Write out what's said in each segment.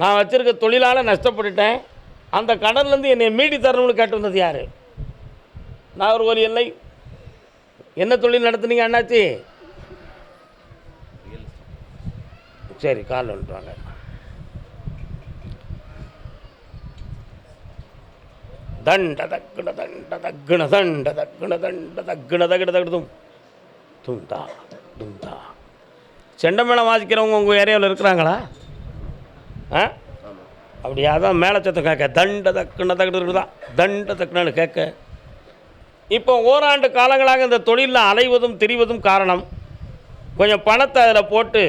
நான் வச்சுருக்க தொழிலால் நஷ்டப்பட்டுட்டேன். அந்த கடன்லேருந்து என்னை மீட்டி தரணும்னு கேட்டு வந்தது யார்? நாகர்கோவில் இல்லை. என்ன தொழில் நடத்துனீங்க அண்ணாச்சி? சரி கால் வந்துட்டு வாங்க. தண்ட தக்குண தண்ட தக்குண தண்ட தக்குண தண்ட தக்குன தகுட தகுடும் தும்தா தும்தா செண்டமேளம் வாசிக்கிறவங்க உங்கள் ஏரியாவில் இருக்கிறாங்களா? ஆ? அப்படியா தான் மேலே சத்தம் கேட்க. தண்ட தக்குன தக்குன்னு தான் தண்ட தக்குனு கேட்க. இப்போ ஓராண்டு காலங்களாக இந்த தொழிலில் அலைவதும் திரிவதும் காரணம். கொஞ்சம் பணத்தை அதில் போட்டு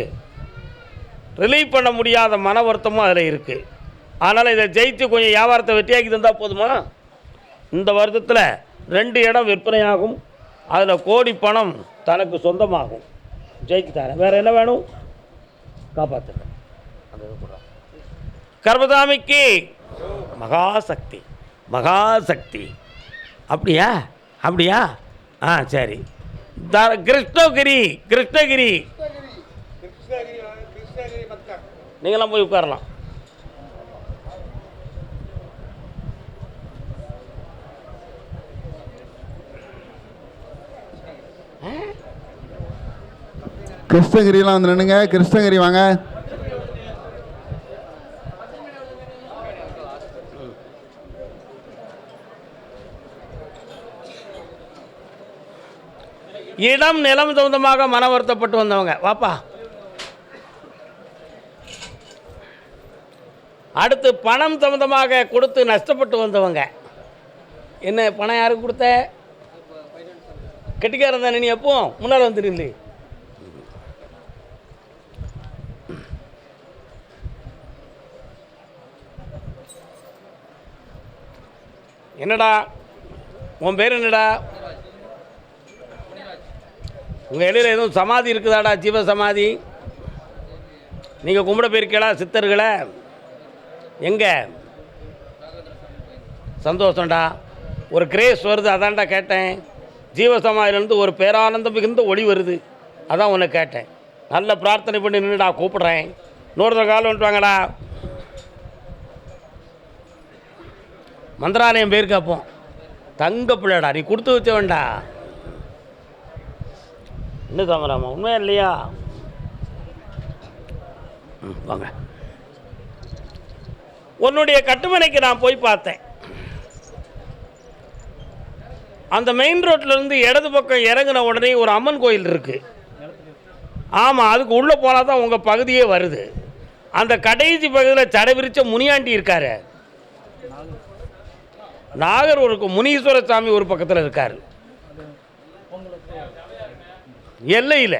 ரிலீவ் பண்ண முடியாத மன வருத்தமும் அதில் இருக்குது அதனால் இதை ஜெயித்து கொஞ்சம் வியாபாரத்தை வெற்றியாக்கி தந்தால் போதுமா? இந்த வருடத்தில் ரெண்டு இடம் விற்பனையாகும். அதில் கோடி பணம் தனக்கு சொந்தமாகும். ஜெயிச்சு தரேன். வேறு என்ன வேணும்? காப்பாற்றுறேன் அந்த இது கூட கர்மதாமிக்கு மகாசக்தி மகாசக்தி. அப்படியா? அப்படியா? ஆ சரி. த கிருஷ்ணகிரி கிருஷ்ணகிரி. நீங்களாம் போய் உட்காரலாம். கிருஷ்ணகிரிலாம் வந்து நின்னுங்க கிருஷ்ணகிரி வாங்க. இடம் நிலம் சொந்தமாக மன வருத்தப்பட்டு வந்தவங்க. வாப்பா. அடுத்து பணம் சம்மந்தமாக கொடுத்து நஷ்டப்பட்டு வந்தவங்க. என்ன பணம் யாருக்கு கொடுத்த? கெட்டிக்காரன் தானே நீ எப்போ முன்னால் வந்துருந்தே என்னடா? உன் பேர் என்னடா? உங்கள் இடையில எதுவும் சமாதி இருக்குதாடா ஜீவ சமாதி நீங்கள் கும்பிட போயிருக்கீங்களா சித்தர்களை? எங்கே? சந்தோஷம்டா. ஒரு கிரேஸ் வருது அதான்டா கேட்டேன். ஜீவசமாதிலேருந்து ஒரு பேரானந்தம் மிகுந்த ஒளி வருது. அதான் உன்னை கேட்டேன். நல்ல பிரார்த்தனை பண்ணி நின்றுடா கூப்பிட்றேன். இன்னொருத்தர் கால் வந்துட்டு வாங்கடா. மந்திராலயம் பேர் கேட்போம் தங்க பிள்ளைடா நீ கொடுத்து வச்சவன்டா. என்ன தாமராமா உண்மையா இல்லையா? வாங்க. உன்னுடைய கட்டுமனைக்கு நான் போய் பார்த்தேன். அந்த மெயின் ரோட்லேருந்து இடது பக்கம் இறங்கின உடனே ஒரு அம்மன் கோயில் இருக்குது ஆமாம் அதுக்கு உள்ளே போனால் தான் உங்கள் பகுதியே வருது. அந்த கடைசி பகுதியில் சடை விரிச்ச முனியாண்டி இருக்காரு. நாகர். ஒரு முனீஸ்வர சாமி ஒரு பக்கத்தில் இருக்கார். எல்லையில்.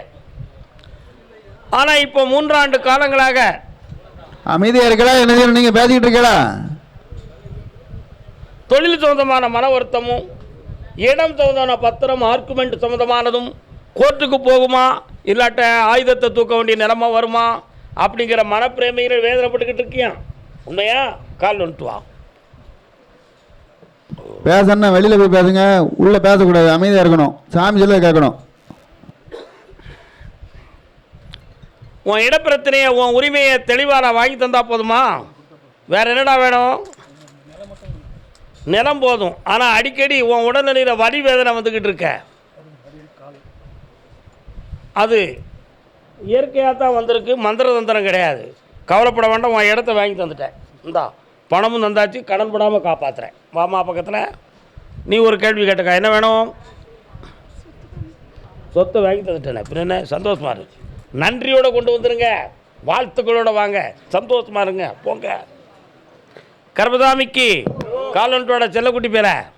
ஆனால் இப்போ மூன்றாண்டு காலங்களாக அமைதியா இருக்கலாம் என்ன செய்யணும் நீங்க பேசிக்கிட்டு இருக்கீங்களா தொழில் சம்பந்தமான மன வருத்தமும் இடம் சம்பந்தமான பத்திரம் ஆர்குமெண்ட் சம்பந்தமானதும் கோர்ட்டுக்கு போகுமா? இல்லாட்ட ஆயுதத்தை தூக்க வேண்டிய நிலைமை வருமா? அப்படிங்கிற மனப்பிரேமையில் வேதனைப்பட்டுக்கிட்டு இருக்கியா? உண்மையா? கால் வந்துட்டு வா பேசணும்னா வெளியில போய் பேசுங்க. உள்ள பேசக்கூடாது. அமைதியா இருக்கணும். சாமி சொல்ல கேட்கணும். உன் இடப்பிரச்சனையை உன் உரிமையை தெளிவாக நான் வாங்கி தந்தா போதுமா? வேற என்னடா வேணும்? நிலம் போதும். ஆனால் அடிக்கடி உன் உடல்நிலையில் வலி வேதனை வந்துக்கிட்டு இருக்க. அது இயற்கையாக தான் வந்திருக்கு. மந்திர தந்திரம் கிடையாது. கவலைப்பட வேண்டாம். உன் இடத்த வாங்கி தந்துட்டேன். இந்தா பணமும் தந்தாச்சு. கடன் படாமல் காப்பாற்றுறேன் வாமா பக்கத்தில். நீ ஒரு கேள்வி கேட்டக்கா. என்ன வேணும்? சொத்தை வாங்கி தந்துட்டேனே. பின்ன சந்தோஷமாக இருந்துச்சு நன்றியோடு கொண்டு வந்துருங்க. வாழ்த்துக்களோட வாங்க. சந்தோஷமா இருங்க. போங்க. கர்மதாமிக்கு காலன்ட்டோட செல்லக்குட்டி பேர.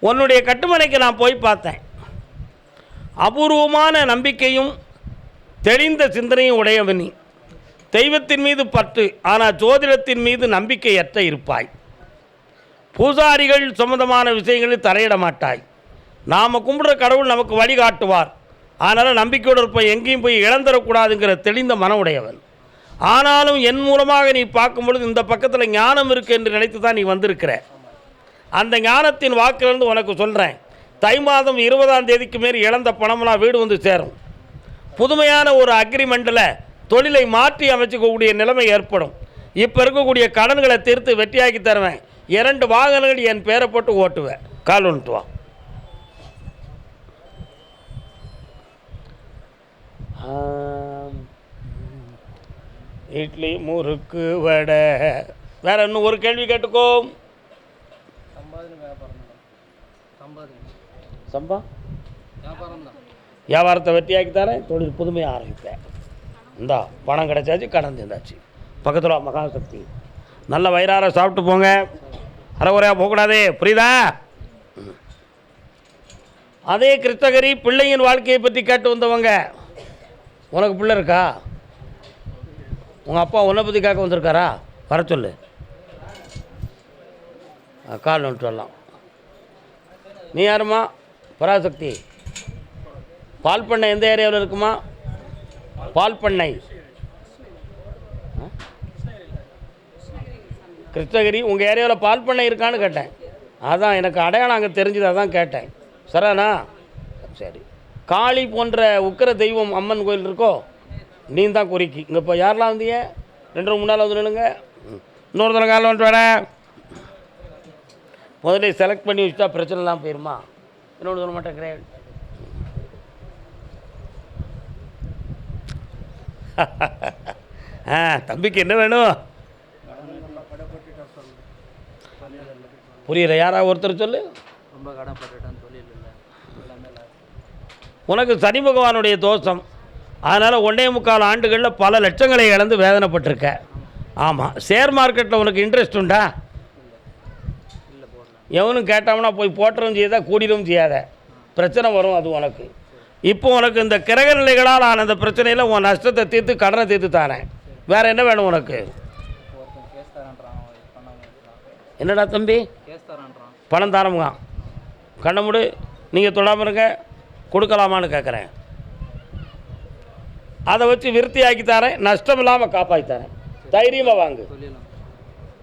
உன்னுடைய கட்டுமனைக்கு நான் போய் பார்த்தேன். அபூர்வமான நம்பிக்கையும் தெளிந்த சிந்தனையும் உடையவனி தெய்வத்தின் மீது பற்று ஆனால் ஜோதிடத்தின் மீது நம்பிக்கையற்ற இருப்பாய். பூசாரிகள் சம்பந்தமான விஷயங்களில் தலையிட மாட்டாய். நாம் கும்பிடுற கடவுள் நமக்கு வழிகாட்டுவார் அதனால் நம்பிக்கையோடு இருப்ப எங்கேயும் போய் இழந்துடக்கூடாதுங்கிற தெளிந்த மனமுடையவன் ஆனாலும் என் மூலமாக நீ பார்க்கும் பொழுது இந்த பக்கத்தில் ஞானம் இருக்குது என்று நினைத்து தான் நீ வந்திருக்கிற. அந்த ஞானத்தின் வாக்கிலிருந்து உனக்கு சொல்கிறேன் தை மாதம் இருபதாம் தேதிக்கு மேல் இழந்த பணம்லாம் வீடு வந்து சேரும். புதுமையான ஒரு அக்ரிமெண்ட்டில் தொழிலை மாற்றி அமைச்சிக்கக்கூடிய நிலைமை ஏற்படும். இப்போ இருக்கக்கூடிய கடன்களை தீர்த்து வெற்றியாக்கி தருவேன். இரண்டு வாகனங்கள் என் பேரை போட்டு ஓட்டுவேன். கால் ஆம். இட்லி முறுக்கு வடை. வேற இன்னும் ஒரு கேள்வி கேட்டுக்கோ. சம்பா? வியாபாரத்தை வெற்றியாக்கி தரேன். தொழில் புதுமையாக ஆரம்பிப்பேன். இந்தா பணம் கிடைச்சாச்சு கடன் தந்தாச்சு பக்கத்தில் மகாசக்தி. நல்ல வயிறார சாப்பிட்டு போங்க. அறகுறையாக போகக்கூடாதே. புரியுதா? அதே கிருஷ்ணகிரி பிள்ளையின் வாழ்க்கையை பற்றி கேட்டு வந்தவங்க. உனக்கு பிள்ளை இருக்கா? உங்கள் அப்பா உன்னை பற்றி கேட்க வந்திருக்காரா? வர சொல்லு. கால் நோட்டு வரலாம். நீ யாரும்மா? பராசக்தி. பால் பண்ணை எந்த ஏரியாவில் இருக்குமா? பால் பண்ணை. கிருஷ்ணகிரி உங்கள் ஏரியாவில் பால் பண்ணை இருக்கான்னு கேட்டேன். அதான் எனக்கு அடையாளம் அங்கே தெரிஞ்சது அதான் கேட்டேன். சரானா சரி. காளி போன்ற உக்கிர தெய்வம் அம்மன் கோயில் இருக்கோ? நீ தான் குறிக்கி இங்கே இப்போ யாரெல்லாம் வந்தீங்க? ரெண்டு மூணு முன்னால் வந்து நில்லுங்க. இன்னொரு தடவை காலம் வந்துட்டு வரேன். முதல்ல செலக்ட் பண்ணி வச்சுட்டா பிரச்சனைலாம் போயிருமா? இன்னொன்று சொல்ல மாட்டேன் கிரேட் ஆ தம்பிக்கு என்ன வேணும்? புரியல யாரா ஒருத்தர் சொல்லு? உனக்கு சனி பகவானுடைய தோஷம். அதனால் ஒன்றே முக்கால் ஆண்டுகளில் பல லட்சங்களை இழந்து வேதனைப்பட்டிருக்க. ஆமாம் ஷேர் மார்க்கெட்டில் உனக்கு இன்ட்ரெஸ்ட் உண்டா? எவனும் கேட்டாங்கன்னா போய் போட்டுறவும் செய்யாத கூடிடும் செய்யாத. பிரச்சனை வரும் அது உனக்கு. இப்போ உனக்கு இந்த கிரக நிலைகளால் ஆன இந்த பிரச்சனையில் உன் நஷ்டத்தை தீர்த்து கடனை தீர்த்து தாரேன் வேறு என்ன வேணும் உனக்கு? என்னடா தம்பி? பணம் தரமுங்க கண்ண முடி. நீங்கள் தொடாமல் இருங்க. கொடுக்கலாமான்னு கேட்குறேன் அதை வச்சு விருத்தியாக்கி தரேன். நஷ்டம் இல்லாமல் காப்பாற்றி தரேன். தைரியமாக வாங்கு. தொழிலும்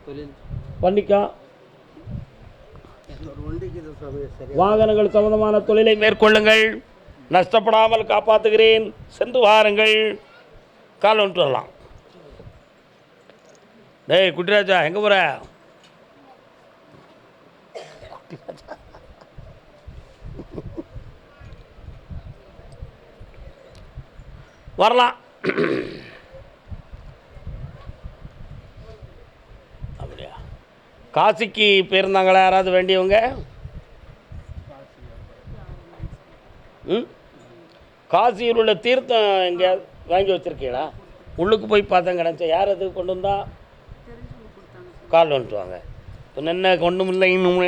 தொழில் பண்ணிக்கோ. ஒரு வண்டிக்கு இது சரி வாகனங்கள் சம்பந்தமான தொழிலை மேற்கொள்ளுங்கள். நஷ்டப்படாமல் காப்பாற்றுகிறேன் சென்று வாருங்கள். கால் வந்துட்டு வரலாம். டேய் குட்டிராஜா எங்கே போகிற வரலாம். அப்படியா? காசிக்கு போயிருந்தாங்களா யாராவது வேண்டியவங்க? ம்? காசியில் உள்ள தீர்த்தம் எங்கேயாவது வாங்கி வச்சுருக்கீங்களா? உள்ளுக்கு போய் பார்த்தேன் கிடச்சா யார் அது கொண்டு வந்தா? கால் வந்துட்டு வாங்க இப்போ என்ன கொண்டும் இல்லை. இன்னும்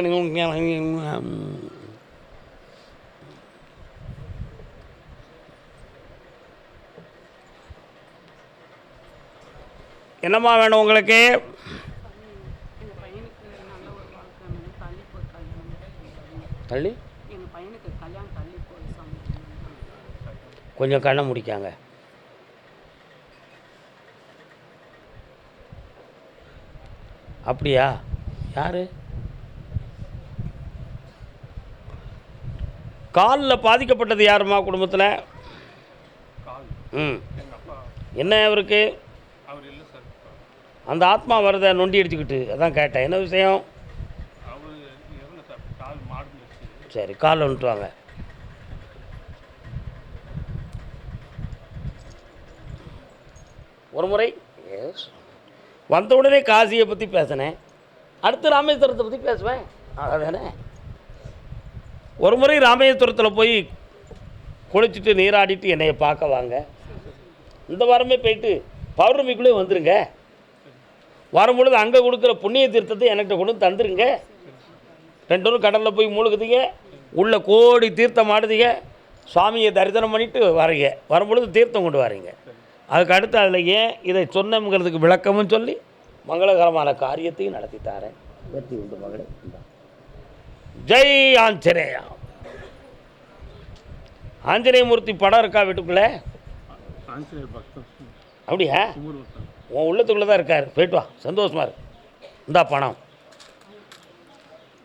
என்னம்மா வேணும் உங்களுக்கு. தள்ளி போய் கல்யாணம் தள்ளி எங்கள் பையனுக்கு கல்யாணம் தள்ளி போய் சாமி கொஞ்சம் கண்ணை முடிக்காங்க. அப்படியா? யாரு? காலில் பாதிக்கப்பட்டது யாரும்மா குடும்பத்தில்? ம். என்ன அவருக்கு? அந்த ஆத்மா வரதை நொண்டி அடிச்சுக்கிட்டு அதான் கேட்டேன். என்ன விஷயம்? சார்? கால் வந்துட்டு வாங்க ஒரு முறை. எஸ் வந்த உடனே காசியை பற்றி பேசினேன். அடுத்து ராமேஸ்வரத்தை பற்றி பேசுவேன். அதானே ஒரு முறை ராமேஸ்வரத்தில் போய் குளிச்சுட்டு நீராடிட்டு என்னையை பார்க்க வாங்க. இந்த வாரமே போயிட்டு பௌர்ணமிக்குள்ளே வந்துருங்க. வரும்பொழுது அங்கே கொடுக்குற புண்ணிய தீர்த்தத்தை என்கிட்ட கொண்டு தந்துடுங்க தந்துருங்க. ரெண்டு பேரும் கடலில் போய் மூழ்குதீங்க. உள்ள கோடி தீர்த்தம் ஆடுதீங்க. சுவாமியை தரிசனம் பண்ணிவிட்டு வரீங்க. வரும்பொழுது தீர்த்தம் கொண்டு வரீங்க. அதுக்கு அடுத்து அதில் ஏன் இதை சொன்னங்கிறதுக்கு விளக்கமும் சொல்லி மங்களகரமான காரியத்தையும் நடத்தி தாரேன். வெற்றி உண்டு மகளே. ஜெய் ஆஞ்சநேயா. ஆஞ்சநேயமூர்த்தி படம் இருக்கா வீட்டுக்குள்ளே? அப்படியா? உன் உள்ளத்துக்குள்ளே தான் இருக்கார். போயிட்டு வா. சந்தோஷமா இரு. இந்தா பணம்.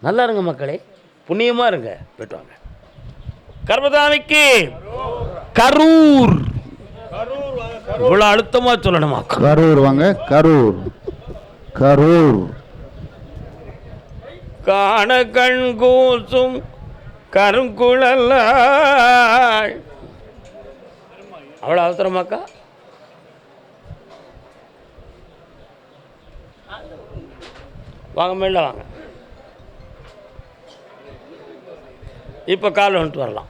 நல்லா இருங்க மக்களே. புண்ணியமாக இருங்க. போயிட்டு வாங்க. கர்மசாமிக்கு கரூர். இவ்வளோ அழுத்தமாக சொல்லணுமா? கரூர் வாங்க கரூர். கரூர். காண கண் கூசும் கருங்குழல் அவ்வளோ அவசரமாக்கா? வாங்க மேல வாங்க. இப்போ கால் வந்துட்டு வரலாம்.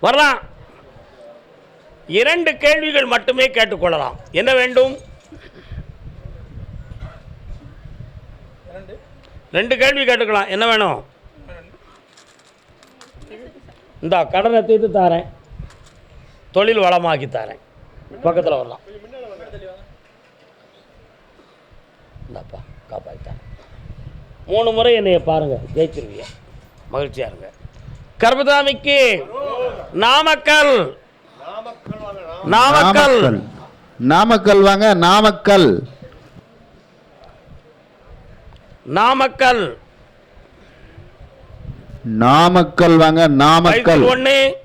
வரலாம். இரண்டு கேள்விகள் மட்டுமே கேட்டுக்கொள்ளலாம். என்ன வேண்டும்? ரெண்டு கேள்வி கேட்டுக்கலாம். என்ன வேணும்? இந்த கடனை தீர்த்து தாரேன். தொழில் வளமாக்கி தாரேன். பக்கத்தில் வரலாம். இந்தாப்பா காப்பாற்றித்தாரேன் மூணு முறை என்னைய பாருங்கள் ஜெயிச்சிருவீங்க. மகிழ்ச்சியா இருங்க. கர்மதாமிக்கு நாமக்கல். நாமக்கல். நாமக்கல். நாமக்கல் வாங்க நாமக்கல். நாமக்கல். நாமக்கல் வாங்க நாமக்கல். ஒன்று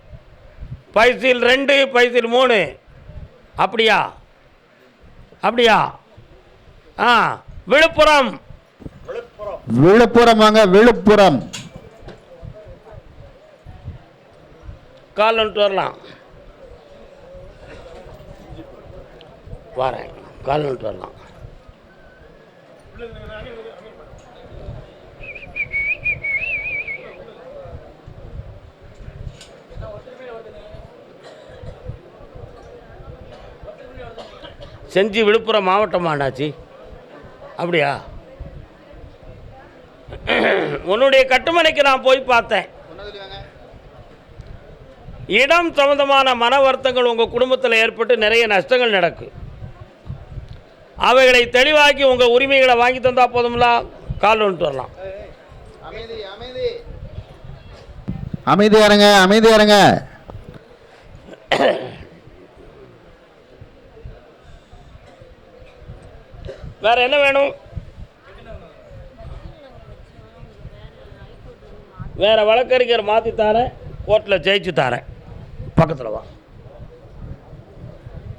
பைசில் ரெண்டு பைசில் மூணு. அப்படியா? அப்படியா? ஆ விழுப்புரம். விழுப்புரம் வாங்க விழுப்புரம். கால் வந்துட்டு வரலாம். வரேன். கால் வந்துட்டு வரலாம். செஞ்சி விழுப்புரம் மாவட்டம் ஆண்டாச்சு. அப்படியா? உன்னுடைய கட்டுமனைக்கு நான் போய் பார்த்தேன். இடம் சம்பந்தமான மன வருத்தங்கள் உங்கள் குடும்பத்தில் ஏற்பட்டு நிறைய நஷ்டங்கள் நடக்கு. அவைகளை தெளிவாக்கி உங்கள் உரிமைகளை வாங்கி தந்தா போதும்ல? கால் வந்துட்டு வரலாம். அமைதியா இருங்க அமைதியா இருங்க வேற என்ன வேணும்? வேற வழக்கறிஞர் மாற்றி தரேன் கோர்ட்டில் ஜெயிச்சு தரேன். பக்கத்தில் வா.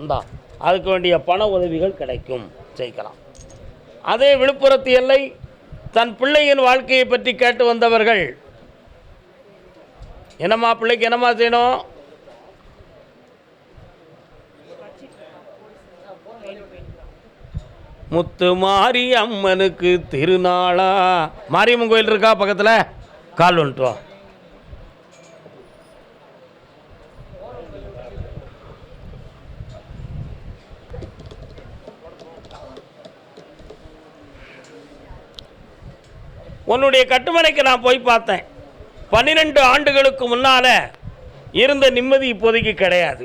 இந்தா அதுக்கு வேண்டிய பண உதவிகள் கிடைக்கும். ஜெயிக்கலாம். அதே விழுப்புரத்து எல்லை தன் பிள்ளையின் வாழ்க்கையை பற்றி கேட்டு வந்தவர்கள் என்னம்மா பிள்ளைக்கு என்னம்மா செய்யணும்? முத்து மாரி அம்மனுக்கு திருநாளா. மாரியம்மன் கோயில் இருக்கா பக்கத்தில்? கால் வந்துட்டு உன்னுடைய கட்டுமனைக்கு நான் போய் பார்த்தேன். பன்னிரெண்டு ஆண்டுகளுக்கு முன்னால் இருந்த நிம்மதி இப்போதைக்கு கிடையாது.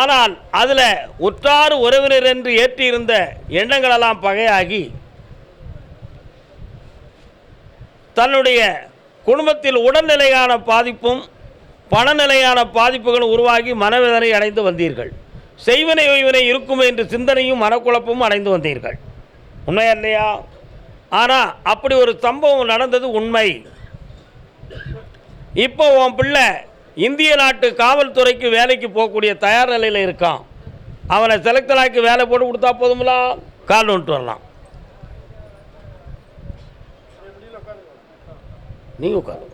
ஆனால் அதில் உற்றார் உறவினர் என்று ஏற்றியிருந்த எண்ணங்களெல்லாம் பகையாகி தன்னுடைய குடும்பத்தில் உடல்நிலையான பாதிப்பும் பணநிலையான பாதிப்புகளும் உருவாகி மனவேதனை அடைந்து வந்தீர்கள். செய்வினை ஒய்வினை இருக்கும் என்று சிந்தனையும் மனக்குழப்பமும் அடைந்து வந்தீர்கள். உண்மையா இல்லையா? ஆனால் அப்படி ஒரு சம்பவம் நடந்தது உண்மை. இப்போ உன் பிள்ளை இந்திய நாட்டு காவல்துறைக்கு வேலைக்கு போகக்கூடிய தயார் நிலையில் இருக்கான். அவனை செலக்டராக்கி வேலை போட்டு கொடுத்தா போதுங்களா கால் வந்துட்டு வரலாம். நீங்கள் உட்காரு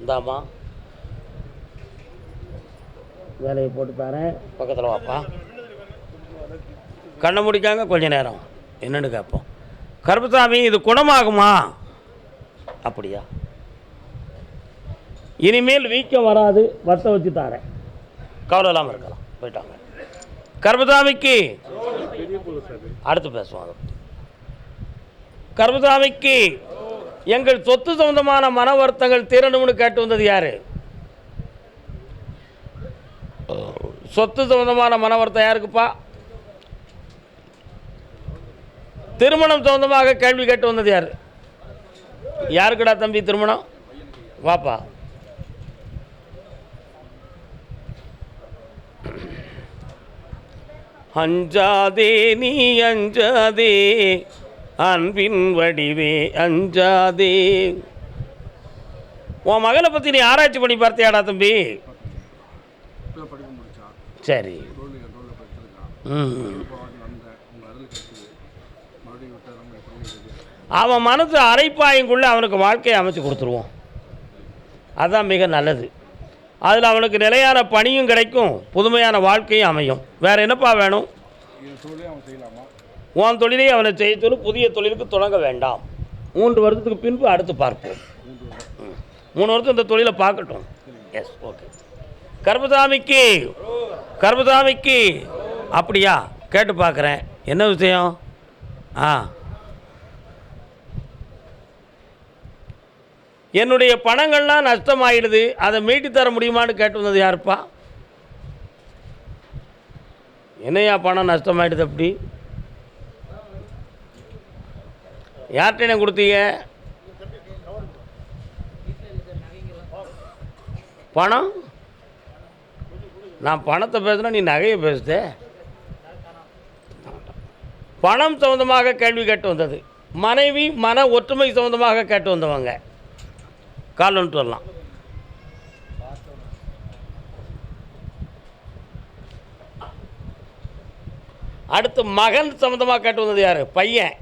இந்தாம்மா. வேலையை போட்டு தரேன் பக்கத்தில் வாப்பா. கண்ணை முடிக்காங்க கொஞ்ச நேரம். என்னென்னு கேட்போம் கருப்பசாமி இது குணமாகுமா? அப்படியா? இனிமேல் வீக்கம் வராது வத்த வச்சு தாரேன். கவலை இல்லாமல் இருக்கலாம். போயிட்டாங்க. கருப்பசாமிக்கு அடுத்து பேசுவோம் அதை. எங்கள் சொத்து சம்பந்தமான மன வருத்தங்கள் தீரணும்னு கேட்டு வந்தது யாரு? சொத்து சம்பந்தமான மன வருத்தம் யாருக்குப்பா திருமணம் சொந்தமாக கேள்வி கேட்டு வந்தது யார்? யாருக்குடா தம்பி திருமணம்? வாப்பா. அஞ்சாதே நீ அஞ்சாதே அன்பின் வடிவே அஞ்சாதே. உன் மகளை பற்றி நீ ஆராய்ச்சி பண்ணி பார்த்தியாடா தம்பி? சரி. அவன் மனசு அரைப்பாயங்குள்ளே அவனுக்கு வாழ்க்கையை அமைச்சு கொடுத்துருவோம். அதுதான் மிக நல்லது. அதில் அவனுக்கு நிலையான பணியும் கிடைக்கும் புதுமையான வாழ்க்கையும் அமையும். வேறு என்னப்பா வேணும்? உன் தொழிலை அவனை செய்ய சொல்லி புதிய தொழிலுக்கு தொடங்க வேண்டாம். மூன்று வருடத்துக்கு பின்பு அடுத்து பார்ப்போம். மூணு வருஷம் இந்த தொழிலை பார்க்கட்டும். எஸ் ஓகே கர்மசாமிக்கு கர்மசாமிக்கு. அப்படியா? கேட்டு பார்க்குறேன். என்ன விஷயம்? ஆ. என்னுடைய பணங்கள்லாம் நஷ்டமாயிடுது. அதை மீட்டு தர முடியுமான்னு கேட்டு வந்தது யாருப்பா? என்னையா பணம் நஷ்டமாயிடுது அப்படி? யார்கிட்ட கொடுத்தீங்க? பணம்? நான் பணத்தை பேசுனா நீ நகையை பேசுதே? பணம் சம்மந்தமாக கேள்வி கேட்டு வந்தது. மனைவி மன ஒற்றுமை சம்மந்தமாக கேட்டு வந்தவங்க. கால் வந்துட்டு வரலாம். அடுத்து மகன் சம்மந்தமாக கேட்டு வந்தது யார்? பையன்.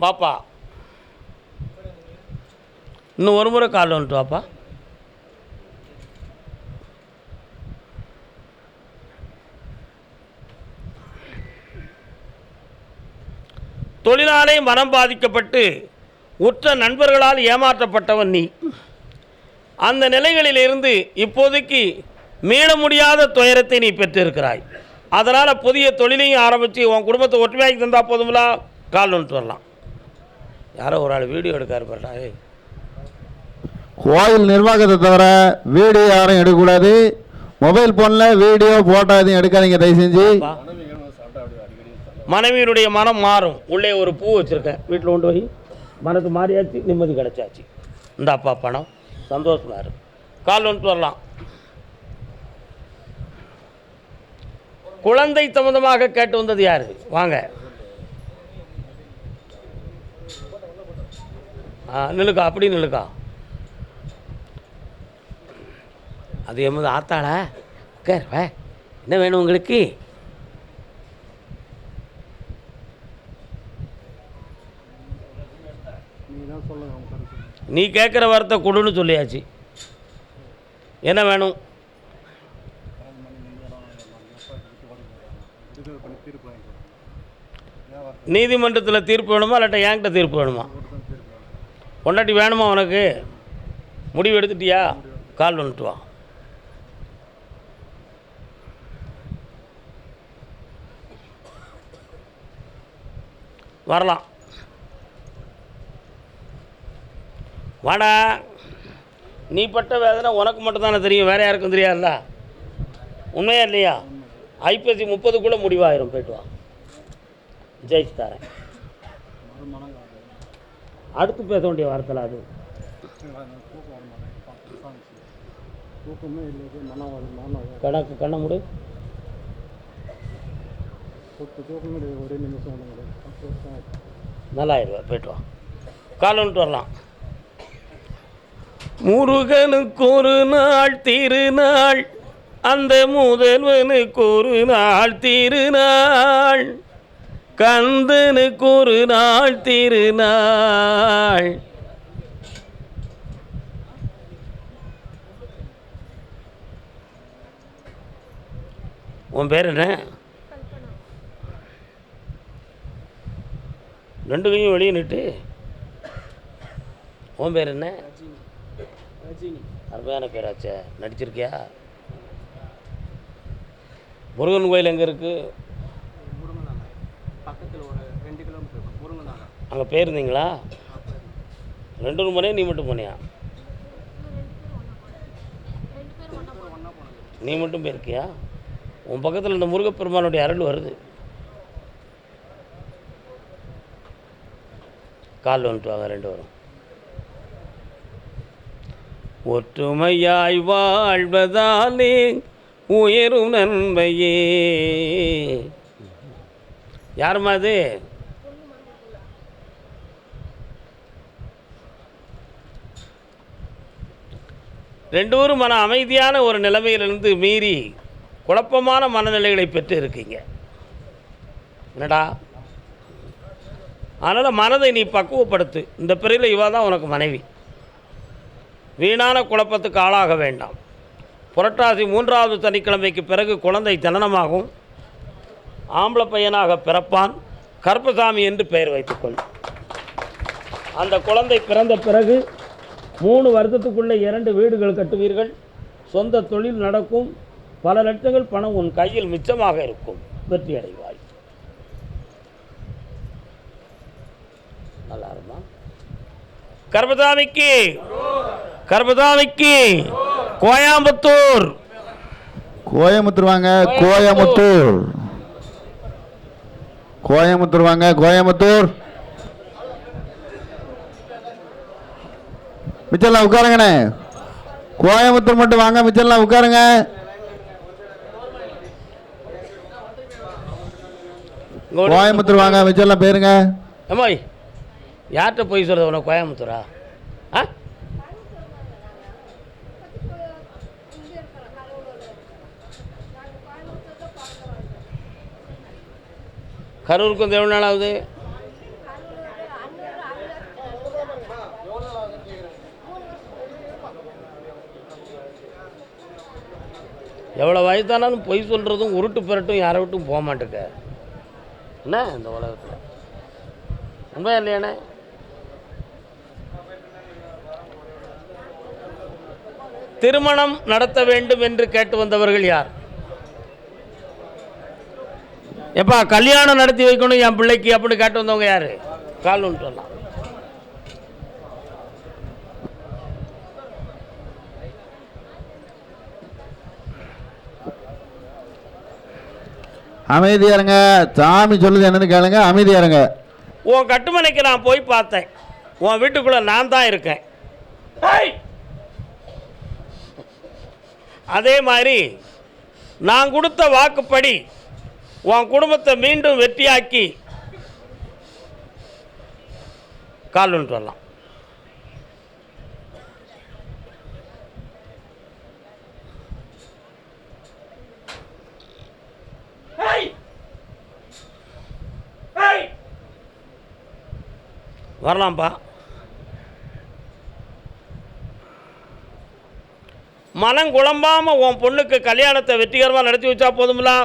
பாப்பா. இன்னும் ஒரு முறை கால் வந்துட்டு வாப்பா. தொழிலாளை மனம் பாதிக்கப்பட்டு உற்ற நண்பர்களால் ஏமாற்றப்பட்டவன் நீ. அந்த நிலைகளிலிருந்து இப்போதைக்கு மீள முடியாத துயரத்தை நீ பெற்றிருக்கிறாய். அதனால் புதிய தொழிலையும் ஆரம்பித்து உன் குடும்பத்தை ஒற்றுமையாக்கி தந்தால் போதுங்களா கால் வந்துட்டு வரலாம். யாரோ ஒரு ஆள் வீடியோ எடுக்காரு பாட்டா ஏய். கோயில் நிர்வாகத்தை தவிர வீடியோ யாரும் எடுக்கக்கூடாது. மொபைல் ஃபோனில் வீடியோ ஃபோட்டோ எதுவும் எடுக்காதீங்க தயவு செஞ்சு. மனைவியினுடைய மனம் மாறும். உள்ளே ஒரு பூ வச்சுருக்கேன். வீட்டில் கொண்டு போய் மனது மாறியாச்சு நிம்மதி கிடச்சாச்சு. இந்த அப்பா பணம். சந்தோஷமாக இருக்கும் கால் வந்துட்டு வரலாம். குழந்தை சம்மந்தமாக கேட்டு வந்தது யார்? வாங்க. நிலுக்கா அப்படி நிலுக்கா அது எம்மது ஆத்தாளா? உட்கார் என்ன வேணும் உங்களுக்கு? நீ கேட்குற வார்த்தை கொடுன்னு சொல்லியாச்சு. என்ன வேணும்? நீதிமன்றத்தில் தீர்ப்பு வேணுமா? இல்லாட்ட என்கிட்ட தீர்ப்பு வேணுமா? பொண்டாட்டி வேணுமா உனக்கு? முடிவு எடுத்துட்டியா? கால் வந்துட்டு வா. வரலாம். வாடா. நீ பட்ட வேதனை உனக்கு மட்டும் தானே தெரியும் வேறு யாருக்கும் தெரியாதுல்ல? உண்மையா இல்லையா? ஐப்பசி முப்பதுக்குள்ளே முடிவாயிரும் போயிட்டு வா. ஜெயிச்சு தரேன். அடுத்து பேச வேண்டிய வார்த்தைல அது. கணக்கு கண்ணை முடி. நல்லாயிருவா போயிட்டு வா. கால் வந்துட்டு வரலாம். முருகனுக்கு ஒரு நாள் திருநாள். அந்த முதல்வனுக்கு ஒரு நாள் திருநாள். கந்தனுக்கு ஒரு நாள் திருநாள். உன் பேர் என்ன? ரெண்டு கையும் வெளியே நிட்டு. உன் பேர் என்ன? அருமையான பேராச்சே. நடிச்சிருக்கியா? முருகன் கோயில் எங்கே இருக்குது அங்கே போயிருந்தீங்களா? ரெண்டு மூணு மணியா நீ மட்டும் போனியா? நீ மட்டும் போயிருக்கியா? உன் பக்கத்தில் இந்த முருகப்பெருமானுடைய அருள் வருது. கால் வந்துட்டு வாங்க ரெண்டு வரும். ஒற்றுமையாய் வாழ்வதாலே உயரும் நன்மையே. யாரும்மா அது? ரெண்டு ஊரும் மன அமைதியான ஒரு நிலைமையிலிருந்து மீறி குழப்பமான மனநிலைகளை பெற்று இருக்கீங்க என்னடா? அதனால் மனதை நீ பக்குவப்படுத்து. இந்த பிறையில் இவா தான் உனக்கு மனைவி. வீணான குழப்பத்துக்கு ஆளாக வேண்டாம். புரட்டாசி மூன்றாவது சனிக்கிழமைக்கு பிறகு குழந்தை ஜனனமாகும். ஆம்பளை பையனாக பிறப்பான். கருப்பசாமி என்று பெயர் வைத்துக்கொள். அந்த குழந்தை பிறந்த பிறகு மூணு வருடத்துக்குள்ளே இரண்டு வீடுகள் கட்டுவீர்கள். சொந்த தொழில் நடக்கும். பல லட்சங்கள் பணம் உன் கையில் மிச்சமாக இருக்கும். வெற்றி அடைவாய் நல்லா இருந்தான் கர்பதாமிக்கு கர்பதாமிக்கு கோயம்புத்தூர். கோயம்புத்தூர் வாங்க கோயம்புத்தூர். கோயம்புத்தூர் வாங்க கோயம்புத்தூர். மிச்சம்லாம் உட்காருங்கண்ணே. கோயம்புத்தூர் மட்டும் வாங்க மிச்சம்லாம் உட்காருங்க. கோயம்புத்தூர் வாங்க மிச்சம்லாம் பேருங்க யார்கிட்ட போய் சொல்கிறது உனக்கு கோயம்புத்தூரா? ஆ? கரூருக்கு வந்து எவ்வளோ நாள் ஆகுது? எவ்வளோ வயசானாலும் பொய் சொல்கிறதும் உருட்டு பிறட்டும் யாரை விட்டும் போக மாட்டேங்க. என்ன இந்த உலகத்தில்? உண்மை இல்லையானே திருமணம் நடத்த வேண்டும் என்று கேட்டு வந்தவர்கள் யார்? எப்பா கல்யாணம் நடத்தி வைக்கணும் என் பிள்ளைக்கு அப்படின்னு கேட்டு வந்தவங்க யாரு? கால் ஒன்று சொல்லலாம் அமைதியா இருங்க சாமி சொல்லுது என்னன்னு கேளுங்க அமைதியா இருங்க உன் கட்டுமனைக்கு நான் போய் பார்த்தேன். உன் வீட்டுக்குள்ளே நான் தான் இருக்கேன்! அதே மாதிரி நான் கொடுத்த வாக்குப்படி உன் குடும்பத்தை மீண்டும் வெற்றியாக்கி கால் ஒன்று வரலாம்! வரலாம்ப்பா மனம் குழம்பாம உன் பொண்ணுக்கு கல்யாணத்தை வெற்றிகரமாக நடத்தி வச்சா போதுங்களா